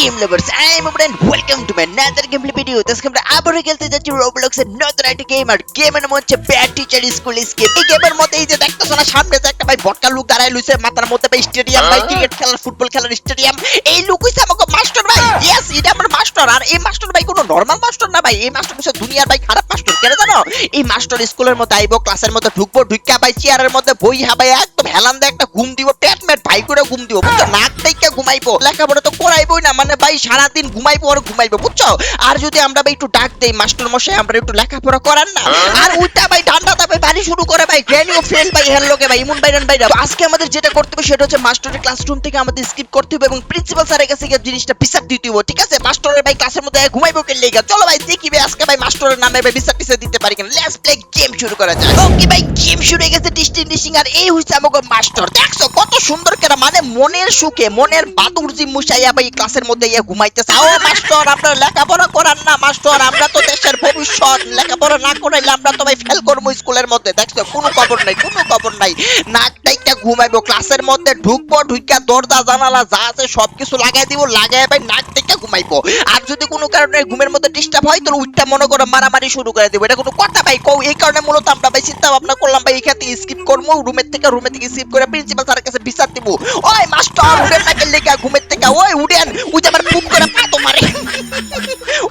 Game lovers I am Imran welcome to my another game video আজকে আমরা আবারও খেলতে যাচ্ছি রোবলক্স এর নতুন একটা গেম আর গেমের নাম হচ্ছে ব্যাড টিচার স্কুল স্কেপ এই গেমের মধ্যে এই যে দেখতেছো না সামনে যে একটা ভাই বটকা লুক দাঁড়ায় লুইছে মাথার মধ্যে ভাই স্টেডিয়াম ভাই ক্রিকেট খেলার ফুটবল খেলার স্টেডিয়াম এই লুক হইছে আমাকে মাস্টার ভাই ইয়েস এটা আমার মাস্টার আর এই মাস্টার ভাই কোনো নরমাল মাস্টার না ভাই এই মাস্টার হচ্ছে দুনিয়ার ভাই খারাপ মাস্টার কেন জানো এই মাস্টার স্কুলের মধ্যে আইবো ক্লাসের মধ্যে ঢুকবো ঢুকিয়া ভাই চেয়ারের মধ্যে বই হাবাই একদম হেলান দিয়ে একটা ঘুম দিব পেট মেট ভাই করে ঘুম দিব নাক থেকে ঘুমাইবো লেখাপড়া তো করাইবোই না মানে ভাই সারাদিন ঘুমাইবো আর ঘুমাইবো বুঝছ? আর যদি আমরা ভাই একটু ডাক দেই মাস্টার মশাই আমরা একটু লেখাপড়া করান না? আর ওইটা ভাই ঠান্ডা ভাই বাড়ি শুরু করে ভাই গ্র্যানিও ফেল ভাই হ্যালোকে ভাই ইমন ভাইরান ভাই আজকে আমাদের যেটা করতে হবে সেটা হচ্ছে মাস্টারের ক্লাসরুম থেকে আমাদের স্কিপ করতে হবে এবং প্রিন্সিপাল স্যারের কাছে গিয়ে জিনিসটা পিসাব দিতে হবে ঠিক আছে? মাস্টারের ভাই ক্লাসের মধ্যে ঘুমাইবো কে লেগে? চলো ভাই দেখি ভাই আজকে ভাই মাস্টারের নামে ভাই পিসাব পিসাব দিতে পারি কিনা। লেটস প্লে গেম শুরু করা যাক। ওকে ভাই গেম শুরু হয়ে গেছে ডিস্টিং ডিস্টিং আর এই হইছে আমাকে মাস্টার। দেখছ কত সুন্দর কেরা মানে মনের সুখে মনের বাদুরজি মুসাইয়া ভাই ক্লাসের মধ্যে ইয়ে ঘুমাইতেছে। ও মাস্টার আপনার লেখাপড়া করান না, মাস্টার, আমরা তো দেশের ভবিষ্যৎ। লেখাপড়া না করাইলে আমরা তো ভাই ফেল করব স্কুলের মধ্যে। দেখছ, কোনো খবর নাই, কোনো খবর নাই। নাক টাইকা ঘুমাইবো। ক্লাসের মধ্যে ঢুকবো ঢুকিয়া দরজা, জানালা যা আছে সবকিছু লাগাই দিব, লাগাই ভাই নাক টাইকা ঘুমাইবো। আর যদি কোনো কারণে ঘুমের মধ্যে ডিস্টার্ব হয়, তাহলে উঠটা মনে করো মারামারি শুরু করে দেবো। এটা কোনো কথা ভাই, কও, এই কারণে মূলত আমরা ভাই চিন্তা ভাবনা করলাম ভাই এখান থেকে স্কিপ করব রুমের থেকে রুমের থেকে স্কিপ করে প্রিন্সিপাল স্যারের কাছে বিচার দিব। ওই মাস্টার উঠেন না গেলে ঘুমের থেকে, ওই উঠেন, উঠে আমার পুপ করে পাতো মারে।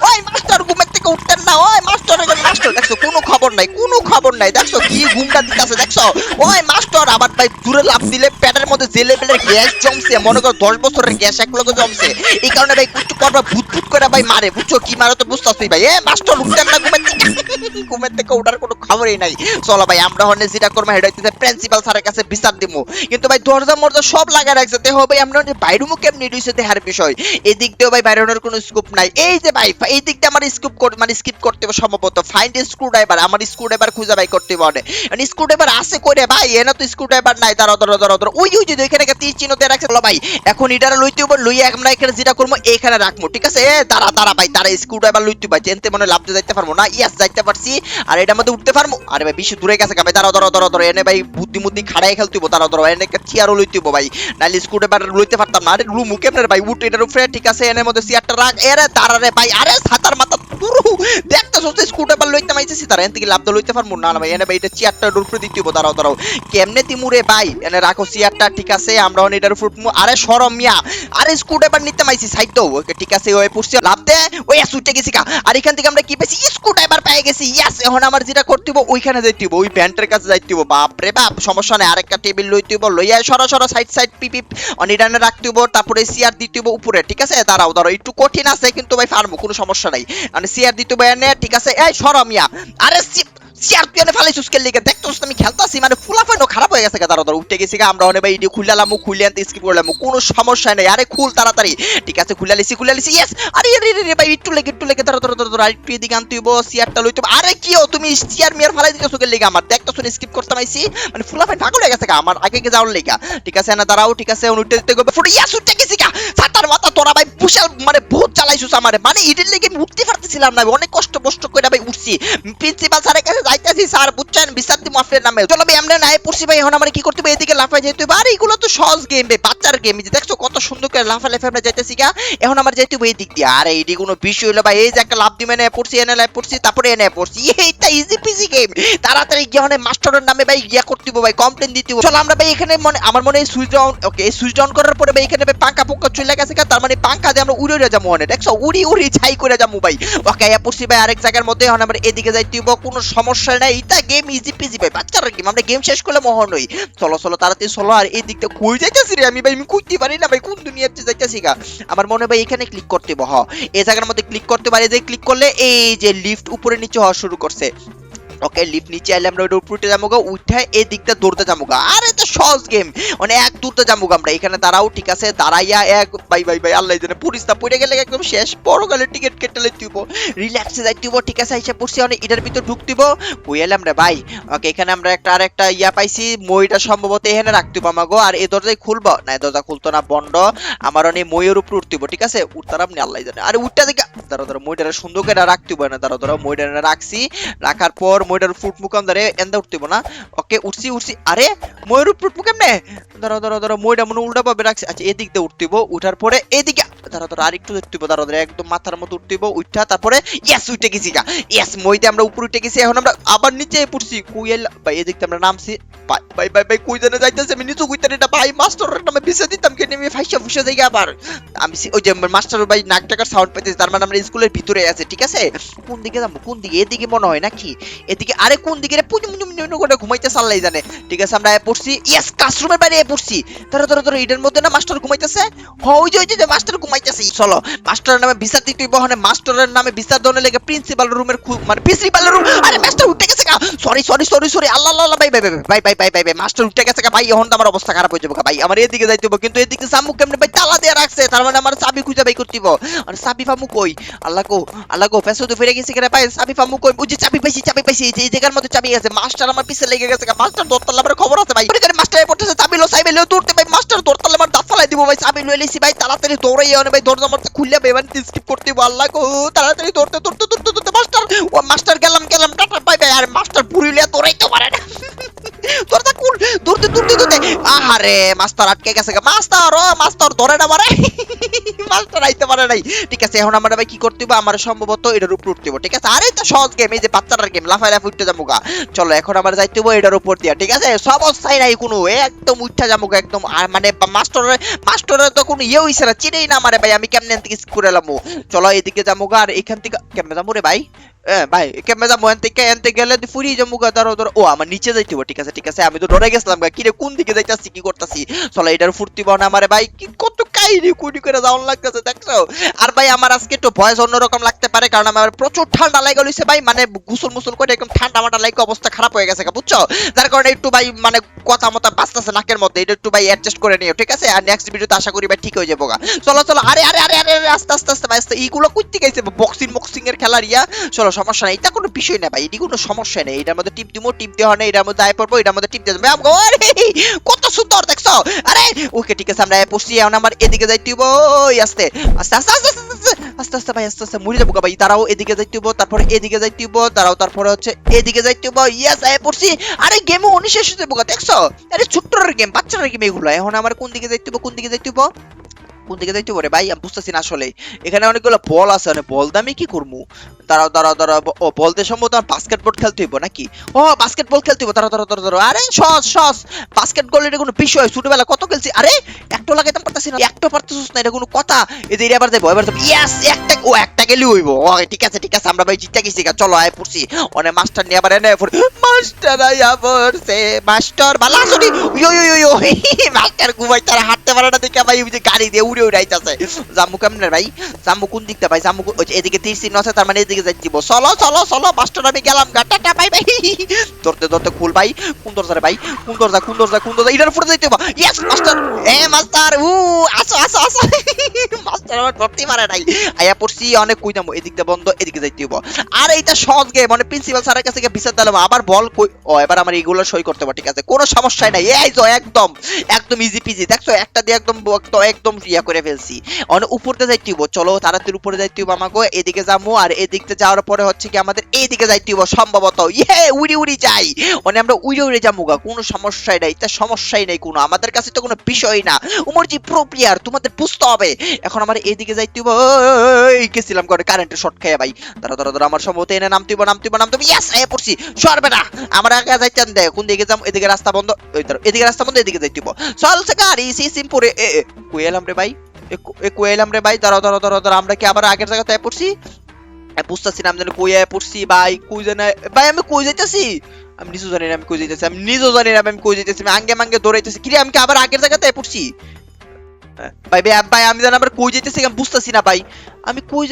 ওই মাস্টার ঘুমের থেকে উঠতেন না। ওই মাস্টার মাস্টার, দেখছ, কোনো খবর নাই, কোনো খবর নাই। দেখছ, কি ঘুমটা দিতেছে, দেখছ? ওই মাস্টার আবার ভাই দূরে লাভ দিলে, পেটের মধ্যে যে লেভেলের গ্যাস জমছে, মনে করো দশ বছরের গ্যাস এক লগে জমছে। এই কারণে ভাই কুচু করবা ভূত ভূত করে ভাই মারে। বুঝছ, কি মারো তো বুঝতেছি ভাই। এ, মাস্টার উঠতেন না ঘুমের থেকে? ঘুমের থেকে ওঠার কোনো খবরই নাই। চলো ভাই, আমরা হনে যেটা করব হেড হইতেছে প্রিন্সিপাল স্যারের কাছে বিচার দিমু। কিন্তু ভাই, দরজা মরজা সব লাগা রাখছে। দেহ ভাই আমরা বাইরে মুখ কেমনি রইছে দেহার বিষয়। এদিক দিয়েও ভাই বাইরে কোনো স্কোপ নাই। এই যে ভাই এই দিকটা আমার স্কিপ মানে স্কিপ করতে হবে সম্ভবত। ফাইন্ড স্ক্রু ড্রাইভার আমার স্ক্রু ড্রাইভার খুঁজে ভাই করতে হবে মানে স্ক্রু ড্রাইভার আছে করে ভাই, এনা তো স্ক্রু ড্রাইভার নাই, দাঁড়াও দাঁড়াও দাঁড়াও দাঁড়াও। ওই ওই যে ওইখানে একটা তীর চিহ্ন দিয়ে রাখছে চলো ভাই, এখন এটারে লইতে হবে লইয়া আমরা এখানে যেটা করব এইখানে রাখব, ঠিক আছে? এ, দাঁড়া দাঁড়া ভাই, তারা স্ক্রু ড্রাইভার লইতে ভাই জেনতে মনে লাভ দিয়ে যাইতে পারব না। ইয়াস, যাইতে পারছি, আর এটার মধ্যে উঠতে পারব। আরে ভাই বেশি দূরে গেছে ভাই, দাঁড়াও দাঁড়াও দাঁড়াও দাঁড়াও, এনে ভাই বুদ্ধি মুদ্ধি খাড়াই খেলতে হইবো, দাঁড়াও দাঁড়াও, এনে একটা চেয়ারও লইতে হইবো ভাই। নাইলে স্ক্রু ড্রাইভার লইতে পারতাম না। আরে রুম কেমনে ভাই, উঠ, এটার উপরে, ঠিক আছে, এনের মধ্যে চেয়ারটা রাখ। এরে, দাঁড়া রে ভাই, আরে ছাতার মাথা পুরো ড্রাইভার লইতে মাইতেছি তারা এন থেকে লাভ তো লইতে না। ভাই, এনে ভাই, এটা দিতে দাঁড়াও দাঁড়াও। কেমনে তিমুরে ভাই? এনে রাখো চেয়ারটা ঠিক আছে অন আরে সরম মিয়া, আরে ড্রাইভার নিতে মাইছি সাইড ওকে, ঠিক আছে, ওই লাভ দে, ওই গেছি কা আর এখান থেকে আমরা কি পেয়ে গেছি ইয়াস এখন আমার যেটা ওইখানে যাইতে হইবো, ওই ব্যান্ডের কাছে যাইতে হইবো। বাপ রে বাপ, সমস্যা নাই, আরেকটা টেবিল লইতে হইবো, লইয়া সরো সরো সাইড সাইড পিপি অনিডানে রাখতে হইবো, তারপরে চেয়ার দিতে হইবো উপরে, ঠিক আছে? দাঁড়াও দাঁড়াও, একটু কঠিন আছে, কিন্তু ভাই পারব কোনো সমস্যা নাই। মানে চেয়ার দিতে বয়ানে ঠিক আছে? এই সরমিয়া আরে সি- চেয়ার তুই এনে ফেলাইছিস কে লিগে আমি খেলতাছি মানে ফুলা খারাপ হয়ে গেছে দাঁড়াও দাঁড়াও উঠে গেছি আমরা অনেক খুলে আনতে স্কিপ করলাম কোনো সমস্যা নেই। আরে খুল তাড়াতাড়ি। ঠিক আছে খুলে খুলে লিসি ইয়েস আরে আরে আরে ভাই একটু লেগে একটু লেগে দাঁড়াও দাঁড়াও দাঁড়াও, একটু এদিকে আনতে হইবো চেয়ারটা লইতে আরে কি ও তুমি চেয়ার মিয়ার ফেলাই দিতেছো কে লিগে আমার। দেখতেছো স্কিপ করতে মাইছি মানে ফুলা ফাইন পাগল হয়ে গেছে আমার আগে গে যাওয়ার ঠিক আছে না দাঁড়াও ঠিক আছে উঠে দিতে ফুটে উঠে গেছি গা। সাতার মাথা তোরা ভাই বিশাল মানে বহুত চালাইছিস আমারে। মানে ইডির লেগে উঠতে পারতেছিলাম না অনেক কষ্ট কষ্ট করে ভাই উঠছি। প্রিন্সিপাল স্যারের কাছে যাইতেছি স্যার, বুঝছেন? দিব আপনার নামে। চলো ভাই, আমরা নাই পড়ছি ভাই, এখন আমরা কি করতে হবে এদিকে লাফাই যেতে আর, এগুলো তো সহজ গেম ভাই, বাচ্চার গেম দেখছ, কত সুন্দর করে লাফা লাফা আমরা যাইতেছি গা। এখন আমার যাইতে হবে এই দিক দিয়ে। আরে, এটি কোনো বিষয় হলো ভাই। এই যে একটা লাভ দিমে নেয় পড়ছি, এনে লাইভ পড়ছি, তারপরে এনে পড়ছি। এইটা ইজি পিজি গেম তাড়াতাড়ি গিয়ে মানে মাস্টারের নামে ভাই ইয়া করতে ভাই কমপ্লেন দিতে চলো আমরা ভাই, এখানে মনে, আমার মনে হয় switch down okay switch down করার পরে ভাই, এখানে ভাই পাঙ্কা পোকা চলে গেছে তার মানে পাঙ্কা দিয়ে আমরা উড়ে উড়ে যাব অনেক দেখছ? উড়ি উড়ি ছাই করে যাব ভাই। ওকে পড়ছি ভাই, আরেক জায়গার মধ্যে। এখন আমরা এদিকে যাইতে কোনো সমস্যা নাই এটা গেম ইজি পিজি ভাই, বাচ্চারা গেম আমরা গেম শেষ করলে মহন হই চলো চলো, তাড়াতাড়ি চলো, আর এই দিকটা কই যাইতেছি রে? আমি ভাই, আমি কইতে পারি না ভাই, কোন দুনিয়াতে যাইতেছি গা? আমার মনে ভাই, এখানে ক্লিক করতে হবে, হ। এই জায়গার মধ্যে ক্লিক করতে পারি, যে ক্লিক করলে এই যে লিফট উপরে নিচে হওয়া শুরু করছে। ওকে লিফট নিচে আইলে আমরা ওইটা উপরে যাব গা, উঠে এই দিকটা দৌড়তে যাব গা। আর, এটা সহজ গেম মানে এক দূরতে যাব গা আমরা। এখানে দাঁড়াও, ঠিক আছে? দাঁড়াইয়া এক, বাই ভাই ভাই আল্লাহ জানে পুলিশ না পড়ে গেলে একদম শেষ। বড় গেলে টিকিট কেটে লইতে হইব। রিল্যাক্সে যাইতে হইব, ঠিক আছে? আইসা পড়ছি, অনেক এটার ভিতর ঢুকতে হইব। কই এলাম রে ভাই? ওকে এখানে আমরা একটা আর একটা ইয়া পাইছি। মইটা সম্ভবত এখানে রাখতে হইব আমাগো। আর এই দরজায় খুলবো? না এই দরজা খুলতো না, বন্ধ। আমার অনেক মইয়ের উপর উঠতে হইব, ঠিক আছে? উঠতার আপনি আল্লাহ জানে। আরে, উঠটা দেখে দাঁড়া দাঁড়া মইটা সুন্দর করে রাখতে হইব না। দাঁড়া দাঁড়া মইটা রাখছি। রাখার পর ময়ূরের ফুট মুকাম ধরে এন্দা উঠতেব না। ওকে উঠছি উঠছি। আরে ময়ূর ফুট মুকাম নে ধরো ধরো ধরো, ময়ূরটা মনে উল্টা পাবে রাখছে। আচ্ছা এদিক দিয়ে উঠতেব উঠার পরে এদিকে, ধরো ধরো, আরেকটু উঠতেব ধরো ধরো, একদম মাথার মতো উঠতেব উঠা তারপরে ইয়াস উঠে গেছি গা। ইয়াস মইতে আমরা উপরে উঠে গেছি, এখন আমরা আবার নিচে পড়ছি। কুইল ভাই, এদিক দিয়ে আমরা নামছি। ভাই ভাই ভাই কই জানে যাইতেছে, আমি নিচু কইতে এটা, ভাই, মাস্টারের নামে বিষয় দিতাম কে নেমে ফাইসা ফুসা যাই আবার? আমি ওই যে মাস্টার ভাই নাক টাকার সাউন্ড পাইতেছি, তার মানে আমরা স্কুলের ভিতরে আছে, ঠিক আছে? কোন দিকে যাব? কোন দিকে? এদিকে মনে হয় নাকি? এদিকে আরে কোন দিকে রে? পুজো করে ঘুমাইতে সাল্লাই জানে। ঠিক আছে, আমরা পড়ছি ইয়েস ক্লাসরুমের বাইরে পড়ছি। ধরো ধরো ধরো এটার মধ্যে না মাস্টার ঘুমাইতেছে? ওই যে ওই যে মাস্টার ঘুমাইতেছে চলো। মাস্টারের নামে বিচার দিতে বহনে মাস্টারের নামে বিচার দনে লেগে প্রিন্সিপাল রুমের মানে প্রিন্সিপাল রুম আরে মাস্টার উঠে গেছে সরি সরি সরি সরি আল্লাহ আল্লাহ ভাই ভাই ভাই ভাই ভাই ভাই ভাই মাস্টার উঠে গেছে ভাই, এখন আমার অবস্থা খারাপ হয়ে যাবে ভাই, আমার এদিকে যাইতে হবে কিন্তু এদিকে সামু কেমনে, ভাই, তালা দিয়ে রাখছে, তার মানে আমার চাবি খুঁজে ভাই করতে আর চাবি ফামু কই? আল্লাহ কো আল্লাহ কো ফেসো তো ফিরে গেছে কেন, ভাই, চাবি ফামু কই? বুঝি চাবি পাইছি চাবি পাইছি। জায়গার মধ্যে চাবি আছে, মাস্টার আমার পিছে লেগে গেছে মাস্টার দরতলা আমার খবর আছে ভাই। করে মাস্টার পড়তেছে, চাবি লো সাইবে লো দৌড়তে ভাই, মাস্টার দরতলা আমার দাঁত ফালাই দিব ভাই, চাবি লো এলিছি ভাই, তাড়াতাড়ি দৌড়াই আনে ভাই, দরজা মারতে খুললে ভাই মানে স্কিপ করতে আল্লাহ গো, তাড়াতাড়ি দৌড়তে দৌড়তে দৌড়তে দৌড়তে মাস্টার ও মাস্টার, গেলাম গেলাম, টাটা বাই ভাই আর মাস্টার পুরিলিয়া দৌড়াইতে পারে না। দৌড়তে আহারে, মাস্টার আটকে গেছে মাস্টার, ও মাস্টার, ধরে না মারে। মাস্টার আইতে পারে নাই। ঠিক আছে, এখন আমরা ভাই কি করতে হবে আমার সম্ভবত এটার উপর উঠতে হবে ঠিক আছে? আরে তো সহজ গেম এই যে বাচ্চাটার গেম লাফাই লাফাই উঠতে যাব গা। চলো, এখন আমরা যাইতে হবে এটার উপর দিয়া, ঠিক আছে? সব অবস্থায় নাই কোনো একদম উঠতে যাব একদম। আর মানে মাস্টারের মাস্টারের তো কোনো ইয়ে হইছে না, চিনেই না মারে ভাই, আমি কেমনে থেকে করে এলাম চলো, এদিকে যাব গা, আর এখান থেকে কেমনে যাব রে ভাই? এ, ভাই, কেমনে যাব? এন থেকে এনতে গেলে ফুরিয়ে যাব গা, ধরো ধরো। ও, আমার নিচে যাইতে ঠিক আছে ঠিক আছে। আমি তো ডরে গেছিলাম গা, কিরে, কোন দিকে যাইতাছি, কি করতাছি? চলো, এটার ফুর্তি বানা আমারে, ভাই কত কাহিনী কুটি করে যাওয়ার লাগতেছে, দেখছ? আর ভাই, আমার আজকে একটু ভয়েস অন্যরকম লাগতে পারে, কারণ আমার প্রচুর ঠান্ডা লাগে লইছে ভাই মানে গুসল মুসল করে একদম ঠান্ডা মাটা লাগে অবস্থা খারাপ হয়ে গেছে বুঝছ? যার কারণে একটু ভাই মানে কথা মতো বাঁচতেছে নাকের মধ্যে, এটা একটু ভাই অ্যাডজাস্ট করে নিও, ঠিক আছে? আর নেক্সট ভিডিওতে আশা করি ভাই ঠিক হয়ে যাব চলো চলো, আরে আরে আরে আরে আস্তে আস্তে আস্তে, ভাই, আস্তে, এইগুলো করতে গেছে বক্সিং বক্সিং এর খেলার ইয়া। চলো, সমস্যা নেই, এটা কোনো বিষয় না ভাই, এটি কোনো সমস্যা নেই, এটার মধ্যে টিপ দিবো টিপ দেওয়া নেই, এটার মধ্যে আয় পড়ব, এটার মধ্যে টিপ দিয়ে কত সুন্দর, দেখছ? আরে, ওকে, ঠিক আছে, আমরা এখন আমার এদিকে যাইতে হইব আস্তে। আস্তে আস্তে আস্তে আস্তে আস্তে ভাই, আস্তে আস্তে মরে যাব ভাই। তারাও এদিকে যাইতে হইব তারপরে এদিকে যাইতে হইব দাঁড়াও, তারপরে হচ্ছে এদিকে যাইতে হইব ইয়াস আই পড়ছি। আরে গেমে অনিশেষ হতে যাব দেখছ? আরে ছোট্টর গেম বাচ্চার গেম এগুলা। এখন আমার কোন দিকে যাইতে হইব কোন দিকে যাইতে হইব কোন দিকে যাইতে পারে। ভাই, আমি বুঝতেছি না আসলে। এখানে অনেকগুলো বল আছে মানে বল দিয়ে আমি কি করব? দাঁড়াও দাঁড়াও দাঁড়াও। ও, বল দিয়ে সম্ভবত বাস্কেটবল খেলতে হইব নাকি? ও বাস্কেটবল খেলতে হইব। দাঁড়াও দাঁড়াও দাঁড়াও আরে, সস সস! বাস্কেটবল এটা কোনো বিষয়। ছোটবেলা কত খেলছি? আরে একটা লাগাইতাম পারতাছি না। একটা পারতেছিস না, এটা কোনো কথা। এই যে এবার যাব এবার যাব ইয়াস একটা, ও, একটা গেলি হইব। ও ঠিক আছে ঠিক আছে। আমরা ভাই জিতে গেছি চলো, আয় পড়ছি। অনেক মাস্টার নিয়ে আবার এনে পড়ি মাস্টার আয়া পড়ছে, মাস্টার ভালো আসনি ইয়ো ইয়ো ইয়ো মাস্টার ঘুমাই তারা হাঁটতে পারে না দেখে ভাই গাড়ি দিয়ে উড়ে উড়ে আইতাছে জাম্মু কেমনে ভাই? জাম্মু কোন দিকটা ভাই? জাম্মু এদিকে তীর চিহ্ন আছে, তার মানে এদিকে যাই দিব। চলো চলো চলো মাস্টার আমি গেলাম গাটাটা ভাই ভাই ধরতে ধরতে খুল ভাই। কোন দরজা রে ভাই? কোন দরজা কোন দরজা কোন দরজা? এটার উপরে যাইতে হবে। ইয়েস মাস্টার এ মাস্টার উ, আসো আসো আসো। মাস্টার আমার ধরতে পারে নাই। আয়া পড়ছি, অনেক কই যাব? এদিকটা বন্ধ, এদিকে যাইতে হবে আর এইটা সহজ গেম মানে প্রিন্সিপাল স্যারের কাছে গিয়ে বিচার দিলাম। আবার বল কই ও, এবার আমার এগুলো সই করতে হবে, ঠিক আছে? কোনো সমস্যাই নাই। এই তো একদম একদম ইজি পিজি দেখছ, একটা দিয়ে একদম একদম ইয়া করে ফেলছি। অনেক উপরতে যাইতে হইব চলো তাড়াতাড়ি উপরে যাইতে হইব আমাকে এদিকে যাব আর এদিকতে যাওয়ার পরে হচ্ছে কি আমাদের এইদিকে যাইতে হইব সম্ভবত। ইয়ে উড়ি উড়ি যাই। মানে আমরা উড়ে উড়ে যাব গা কোনো সমস্যাই নাই তা সমস্যাই নাই কোনো। আমাদের কাছে তো কোনো বিষয় না। উমরজি প্রো প্লেয়ার তোমাদের বুঝতে হবে। এখন আমার এদিকে যাইতে হইব এই গেছিলাম করে কারেন্টের শর্ট খেয়ে ভাই। দাঁড়া দাঁড়া দাঁড়া আমার সম্ভবত এনে নামতে হইব নামতে হইব নামতে হইব। ইয়াস আয় পড়ছি। সরবে না আমার আগে যাইতেন দে কোন দিকে যাম এদিকে রাস্তা বন্ধ এদিকে রাস্তা বন্ধ এদিকে যাইতে হইব চলছে গাড়ি সি সিমপুরে এ এ, কই রে ভাই? এ এ কই না ভাই আমি কই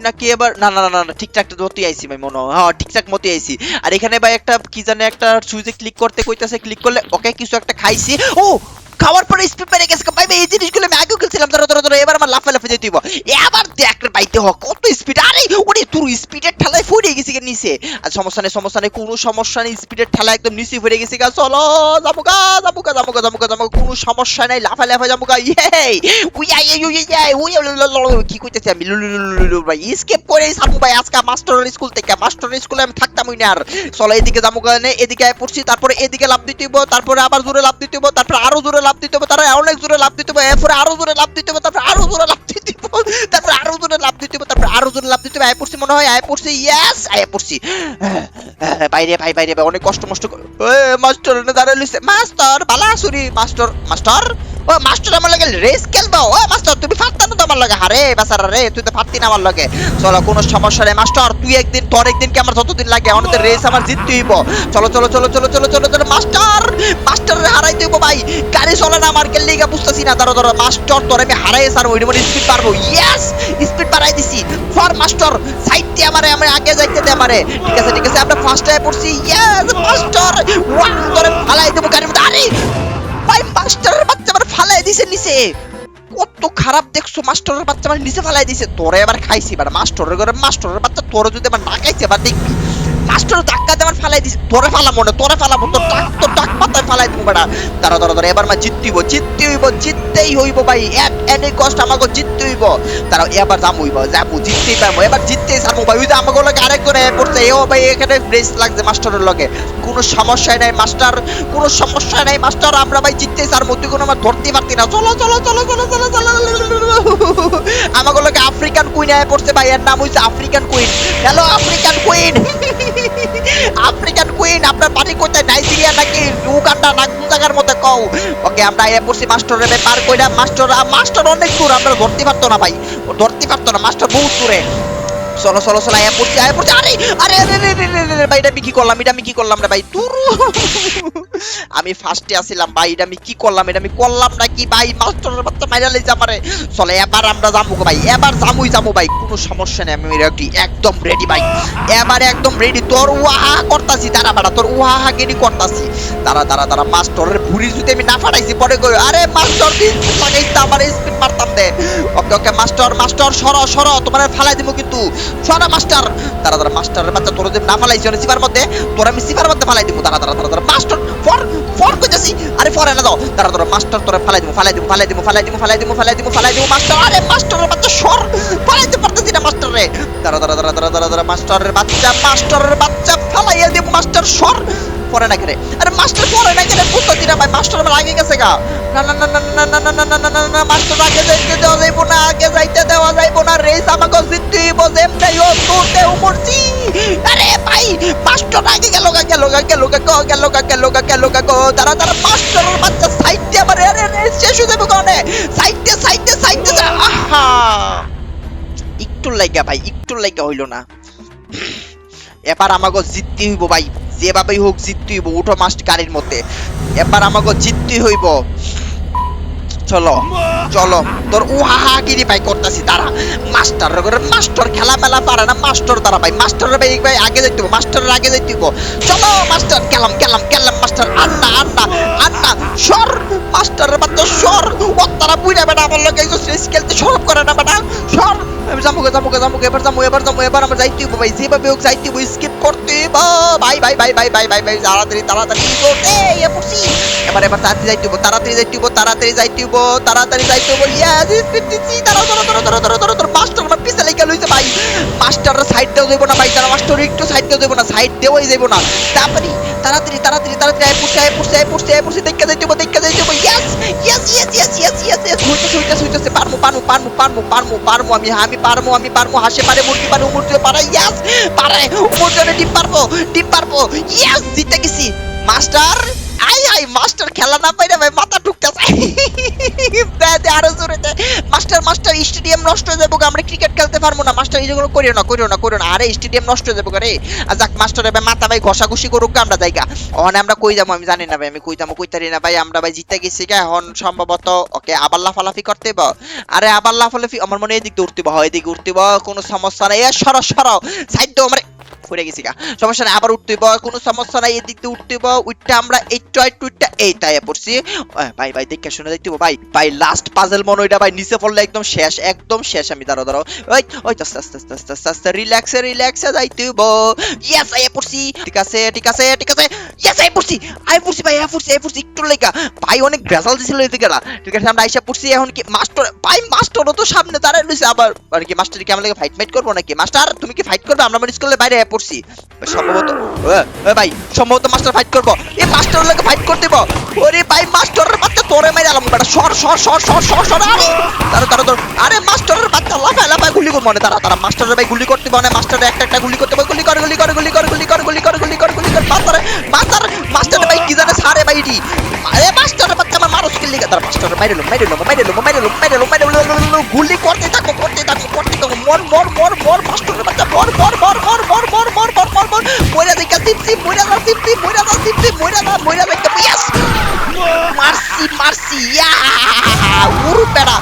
নাকি এবার না না না না, ঠিকঠাক মতোই আইছি মনে হয়। হ্যাঁ ঠিকঠাক মতোই আইছি। আর এখানে ভাই একটা কি জানে একটা সুইচে ক্লিক করতে কইতাছে ক্লিক করলে ওকে কিছু একটা খাইছি। ও খাওয়ার পরে স্পিড বেড়ে গেছে ভাই, এই জিনিসগুলো আমি আগেও খেলছিলাম। ধরো ধরো ধরো, এবার আমার লাফে লাফে যেতে এবার দেখ রে বাইতে হোক কত স্পিড আরে, ওরে, তোর স্পিডের ঠেলায় গা নিচে। আর সমস্যা নেই সমস্যা নেই, কোনো সমস্যা নেই স্পিডের ঠেলা একদম নিচে গা। চলো, যাব গা যাব গা যাব গা যাব গা, যাব কোনো সমস্যা নাই লাফা লাফা যাব গা। ইয়ে উই, আই আই, উই কি কইতেছি আমি? লুলু ভাই স্কেপ করে সামু ভাই। আজকে মাস্টারের স্কুল থেকে মাস্টারের স্কুলে আমি থাকতামই না আর। চলো, এদিকে যাব গা এদিকে পড়ছি, তারপরে এদিকে লাভ দিতে তারপরে আবার জোরে লাভ দিতে তারপরে আরও জোরে লাভ দিতে হবে, তারা অনেক জোরে লাভ দিতে হবে, এরপরে আরও জোরে লাভ দিতে হবে, তারপরে আরও জোরে লাভ দিতে হবে, তারপরে আরও জোরে লাভ দিতে হবে, তারপরে আরও জোরে লাভ দিতে হবে, আয় পড়ছি মনে হয়, আয় পড়ছি ইয়াস আয় পড়ছি। বাইরে, ভাই বাইরে, ভাই, অনেক কষ্ট, মষ্ট মাস্টার এনে দাঁড়ায় লইছে। মাস্টার বালা আসুরি মাস্টার মাস্টার। ও, মাস্টার আমার লাগে রেস খেলব। ও, মাস্টার, তুমি ফাটতা না তো আমার লাগে? হারে বেচারা রে, তুই তো ফাটতি না আমার লাগে। চলো, কোনো সমস্যা নেই, মাস্টার, তুই একদিন, তোর একদিন কি আমার যতদিন লাগে আমাদের রেস আমার জিততে হইব চলো চলো চলো চলো চলো চলো চলো, মাস্টার মাস্টার হারাই দিব ভাই। গাড়ি চলে না আমার লিগা বুঝতেছি না দাঁড়ো দাঁড়ো মাস্টার, তোর আমি হারাই স্যার ওই মানে স্পিড পারব। ইয়েস স্পিড বাড়াই দিছি। ফর মাস্টার সাইড দিয়ে আমারে আমি আগে যাইতে দে আমারে। ঠিক আছে ঠিক আছে, আমরা ফার্স্ট টাইম পড়ছি। ইয়েস মাস্টার, ওয়ান তোরে ফালাই দেবো গাড়ির আরে, ভাই মাস্টারের বাচ্চা আমার ফালাই দিছে নিচে। কত খারাপ দেখছ মাস্টারের বাচ্চা আমার নিচে ফালাই দিছে। তোরে এবার খাইছি এবার মাস্টারের ঘরে মাস্টারের বাচ্চা তোরে যদি এবার না খাইছে, এবার দেখবি। মাস্টার ধাক্কা আমার ফালাই দিছে তোরে ফালা মনে তোরে ফালাবো তোর টাক তোর পাতায় ফালাই দেবো দাঁড়া এবার মা জিততে জিততে জিততেই হইব ভাই এট এনি কষ্ট আমাকে জিততে হইব তারা এবার যাব হইব যাব জিততেই পারব এবার জিততেই সারবো ভাই ওই যে আমাকে আরেকজন এ পড়ছে এও ভাই এখানে লাগছে মাস্টারের লগে কোনো সমস্যা নাই মাস্টার কোনো সমস্যা নাই মাস্টার আমরা ভাই জিততেই সারবো তুই কোনো আমার ধরতে পারতি না চলো চলো চলো চলো চলো চলো আমাকে লোকে আফ্রিকান কুইন এ পড়ছে ভাই এর নাম হইছে African queen hello African queen জায়গার মধ্যে কও। ওকে, আমরা এ পড়ছি মাস্টার রেবে পার কইরা, মাস্টার মাস্টার অনেক দূর, আমরা ধরতে পারতো না ভাই। ধরতে পারতো না, মাস্টার বহুত দূরে। চলো চলো চলো আয়া পড়ছি আয়া পড়ছি। আরে আরে আরে আরে, ভাই এটা আমি কি করলাম এটা আমি কি করলাম রে ভাই? তুর আমি ফার্স্টে আসিলাম ভাই এটা আমি কি করলাম এটা আমি করলাম না কি ভাই? মাস্টারের বাচ্চা মাইরা লইছে আমারে। চলে এবার আমরা যাব গো ভাই এবার যাবই যাব ভাই কোনো সমস্যা নেই আমি রেডি একদম রেডি ভাই। এবার একদম রেডি তোর উহা করতাছি দাঁড়া বাড়া তোর উহা গেনি করতাছি। দাঁড়া দাঁড়া দাঁড়া মাস্টারের ভুড়ি যদি আমি না ফাটাইছি পরে কই? আরে মাস্টার লাগাইছ আমার স্পিড মারতাম দে। ওকে ওকে মাস্টার মাস্টার সরো সরো তোমার ফালাই দিব কিন্তু। সরা মাস্টার দাঁড়া দাঁড়া মাস্টারের বাচ্চা তোর যদি না ফালাইছি অনেক সিপার মধ্যে তোর আমি সিপার মধ্যে ফালাই দিব দাঁড়া দাঁড়া দাঁড়া দাঁড়া মাস্টার ফর ফর কইতাছি আরে ফর এনে দাও দাঁড়া দাঁড়া মাস্টার তোরে ফালাই দিব ফালাই দিব ফালাই দিব ফালাই দিব ফালাই দিব ফালাই দিব ফালাই দিব মাস্টার আরে মাস্টারের বাচ্চা সর ফালাইতে পারতেছি না মাস্টার রে দাঁড়া দাঁড়া দাঁড়া দাঁড়া দাঁড়া দাঁড়া মাস্টারের বাচ্চা মাস্টারের বাচ্চা ফালাইয়া দিব মাস্টার সর পরে না কেন আরে মাস্টার পরে না কেন বুঝতেছি না ভাই মাস্টার আমার আগে গেছে গা না না না না না না না না না না না মাস্টার আগে যাইতে দেওয়া যাইবো না আগে যাইতে দেওয়া যাইবো না রেস আমাকে জিততে যেমনি হোক তোতে মরছি আরে ভাই মাস্টার আগে গেল গা গেল গা গেল গা গেল গা গেল গা গেল গা, গো। তারা তারা মাস্টারের বাচ্চা সাইড দিয়ে আমার, আরে শেষ হয়ে যাবে কোনে সাইড দিয়ে সাইড দিয়ে সাইড দিয়ে আহা। একটু লাইগা ভাই, একটু লাইগা হইল না। এবার আমাকে জিততে হইব ভাই, যেভাবেই হোক জিততে হইব, উঠো মাস্ট গাড়ির মধ্যে। এবার আমাকে জিততে হইব। চলো চলো। তোর উহা গিরি ভাই করতেছি তারা মাস্টার করে মাস্টার খেলা মেলা পারে না, মাস্টার তারা ভাই, মাস্টার ভাই ভাই, আগে যাইতে মাস্টারের আগে যাইতে চলো, মাস্টার গেলাম গেলাম গেলাম মাস্টার, আন্না আন্না আন্না, সর মাস্টারের বাচ্চা সর। ও, তারা বুঝা বেটা আমার লোক একটু স্ট্রেস খেলতে সরব করে না বেটা সর। যাব যাব যাব এবার জামু এবার জামু এবার আমার যাইতে হইব ভাই যেভাবে হোক যাইতে হইব স্কিপ করতে ভাই ভাই ভাই ভাই ভাই ভাই ভাই তাড়াতাড়ি তাড়াতাড়ি করতে এ পড়ছি এবার এবার তাড়াতাড়ি যাইতে হইব তাড়াতাড়ি যাইতে হইব তাড়াতাড়ি যাইতে হইব তাড়াতাড়ি যাইতে হইব ইয়াস স্পিড দিছি তাড়াতাড়ি তাড়াতাড়ি দাঁড়াও মাস্টারের সাইড দেওয়া যাইব না ভাই, তারা মাস্টার একটু সাইড দেওয়া যাইব না সাইড দেওয়াই যাইব না। তাড়াতাড়ি তাড়াতাড়ি তাড়াতাড়ি তাড়াতাড়ি, আয় আয় পড়ছে আয় পড়ছে আয় পড়ছে দেখতে যাইতে দেখতে যাইতে ইয়াস ইয়াস ইয়াস ইয়াস ইয়াস ইয়াস ইয়াস হইতেছে হইতেছে হইতেছে, পারমু পারমু পারমু পারমু পারমু পারমু আমি আমি পারমু আমি পারমু, হাসে পারে, মুরগি পারে মুরগি পারে ইয়াস পারে মুরগি ডিম পারব ডিম পারব ইয়াস জিতে গেছি। মাস্টার আই আই মাস্টার খেলা না পাইরে ভাই মাথা ঢুকতেছে দে আরও জোরে দে। মাস্টার মাস্টার স্টেডিয়াম নষ্ট হয়ে যাব আমরা ক্রিকেট খেলতে পারব না। মাস্টার এই যেগুলো করিও না করিও না করিও না। আরে স্টেডিয়াম নষ্ট হয়ে যাব রে। যাক মাস্টার ভাই মাথা ভাই ঘষাঘষি করুক আমরা জায়গা। ওখানে আমরা কই যাব আমি জানি না ভাই আমি কই যাব কই না ভাই আমরা ভাই জিতে গেছি গা এখন সম্ভবত ওকে আবার লাফালাফি করতে হইব। আরে আবার লাফালাফি আমার মনে এদিক দিয়ে উঠতে হয় এদিকে উঠতে হইব, কোনো সমস্যা নাই। এ সরো সরো। সাইড দাও আমার ফুরে গেছি গা। সমস্যা নাই, আবার উঠতে হইব, কোনো সমস্যা নাই, এদিক দিয়ে উঠতে হইব, উঠতে আমরা এই টয় টুইটটা এই তাই পড়ছি ভাই ভাই, দেখে শুনে দেখতে ভাই ভাই লাস্ট পাজল মনে ওইটা ভাই, নিচে পড়লে একদম শেষ একদম শেষ, আমি দাঁড়াও দাঁড়াও, ওই ওই, আস্তে আস্তে আস্তে আস্তে আস্তে আস্তে রিল্যাক্সে রিল্যাক্সে যাইতে ইয়েস আই পড়ছি। ঠিক আছে ঠিক আছে ঠিক আছে। ইয়েস আই পড়ছি। আই পড়ছি, ভাই আই পড়ছি আই পড়ছি, একটু লেগা। ভাই, অনেক ভেজাল দিছিল এদিকে, না। ঠিক আছে, আমরা আইসা পড়ছি, এখন কি মাস্টার ভাই মাস্টারও তো সামনে দাঁড়ায় রয়েছে আবার মানে কি মাস্টার কি আমাদের ফাইট ফাইট করব নাকি? মাস্টার তুমি কি ফাইট করবে? আমরা মানে স্কুলের বাইরে করছি। সম্ভবত ভাই, সম্ভবত মাস্টার ফাইট করব। এ মাস্টার লোক ফাইট করতে দেবো। ওরে ভাই মাস্টারের বাচ্চা তোরে মেরে আলাম, বেটা। সর সর সর সর সর সর, আরে! তার তারা তোর আরে মাস্টারের বাচ্চা লাফা লাফা গুলি করব না তারা তারা মাস্টারের ভাই গুলি করতে পারে মাস্টারের একটা একটা গুলি করতে গুলি কর গুলি কর গুলি কর গুলি কর গুলি কর গুলি কর গুলি কর। মাস্টার মাস্টার মাস্টার ভাই কি জানে সারে ভাই এটি? আরে মাস্টারের বাচ্চা আমার মারো স্কিল তার মাস্টার মেরে লো মেরে লো মেরে লো মেরে লো মেরে লো মেরে লো গুলি করতে থাকো করতে থাকো করতে থাকো। মর মর মর মর মাস্টারের বাচ্চা। মর মর মর মর মর টিপ টিপ মইরা দাও টিপ টিপ মইরা দাও টিপ টিপ মইরা দাও মইরা দাও ইয়েস মারসি মারসি ইয়া উরু পেড়া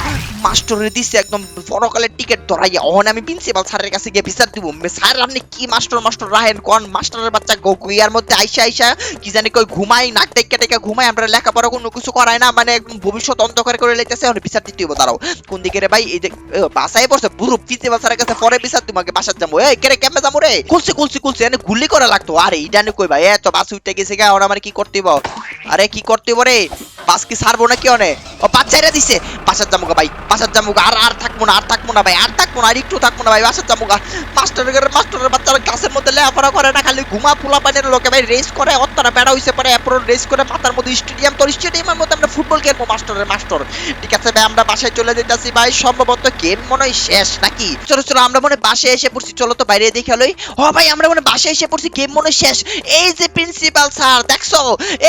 মাস্টারের দিছে একদম পরকালের টিকিট ধরাইয়া। ওখানে আমি প্রিন্সিপাল স্যারের কাছে গিয়ে বিচার দিব। স্যার, আপনি কি মাস্টার মাস্টার রাহেন কোন? মাস্টারের বাচ্চা গুইয়ার মধ্যে আইসা আইসা কি জানি কই ঘুমাই নাক টেকা টেকা ঘুমাই আমরা লেখাপড়া কোনো কিছু করাই না মানে একদম ভবিষ্যৎ অন্ধকার করে লাইতেছে, এখন বিচার দিতে হইব, দাঁড়াও। কোন দিকে রে ভাই? এই যে বাসায় পড়ছে, বুড়ো প্রিন্সিপাল স্যারের কাছে পরে বিচার তোমাকে বাসার যাব। এই কেরে কেমনে যাব রে? কুলছে কুলছে কুলছে এনে গুলি করা লাগতো। আরে এইটা নে কই ভাই? এ, তো বাস উঠে গেছে গা ওরা আমার কি করতে আরে, কি করতে রে? পাঁচ কি ছাড়বো নাকি অনে? ও পাঁচ চাইরা দিছে। পাঁচার জামুকা ভাই পাঁচার জামুকা আর আর থাকব না, আর থাকব না ভাই, আর থাকব না আর একটু থাকব না ভাই বাসার যাব গা মাস্টারের মাস্টারের বাচ্চারা ক্লাসের মধ্যে লেখাপড়া করে না, খালি ঘুমা ফুলা পানের লোকে ভাই রেস করে অত্তরা বেড়া হইছে পরে এরপর রেস করে মাথার মধ্যে স্টেডিয়াম তোর স্টেডিয়ামের মধ্যে আমরা ফুটবল খেলব, মাস্টারের মাস্টার। ঠিক আছে ভাই, আমরা বাসায় চলে যেতেছি ভাই, সম্ভবত গেম মনে হয় শেষ নাকি? চলো চলো, আমরা মনে হয় বাসায় এসে পড়ছি, চলো তো বাইরে দেখে লই। ও ভাই, আমরা মনে হয় বাসায় এসে পড়ছি গেম মনে হয় শেষ। এই যে প্রিন্সিপাল স্যার দেখছ?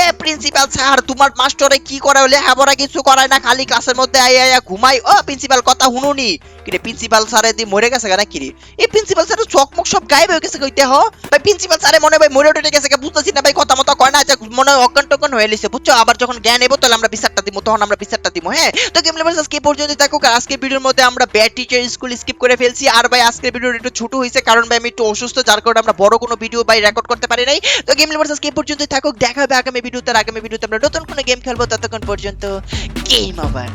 এ প্রিন্সিপাল স্যার তোমার মাস্টারে কি করে, লেখাপড়া কিছু করায় না, খালি ক্লাসের মধ্যে আইয়া ঘুমাই ও প্রিন্সিপাল কথা শুনুনি। কিরে প্রিন্সিপাল স্যারে দি মরে গেছে না কিরে এই প্রিন্সিপাল স্যার চকমক সব গায়েব হয়ে গেছে কইতে হ। ভাই প্রিন্সিপাল স্যারে মনে ভাই মরে উঠে গেছে বুঝতেছি না ভাই, কথা মতো কয় না যে মনে হয় অজ্ঞান টজ্ঞান হয়ে লিছে বুঝছ? আবার যখন জ্ঞান এবো, তাহলে আমরা বিচারটা দিব তখন আমরা বিচারটা দিব হ্যাঁ? তো গেম লেভার্স আজকে পর্যন্ত আর আজকের ভিডিওর মধ্যে আমরা ব্যাড টিচার স্কুল স্কিপ করে ফেলছি, আর ভাই, আজকের ভিডিও একটু ছোট হয়েছে, কারণ ভাই, আমি একটু অসুস্থ, যার কারণে আমরা বড় কোনো ভিডিও ভাই রেকর্ড করতে পারি নাই। তো গেম লেভার্স আজকে পর্যন্ত থাকুক, দেখা হবে আগামী ভিডিওতে আগামী ভিডিওতে আমরা নতুন কোনো গেম খেলব, ততক্ষণ পর্যন্ত গেম ওভার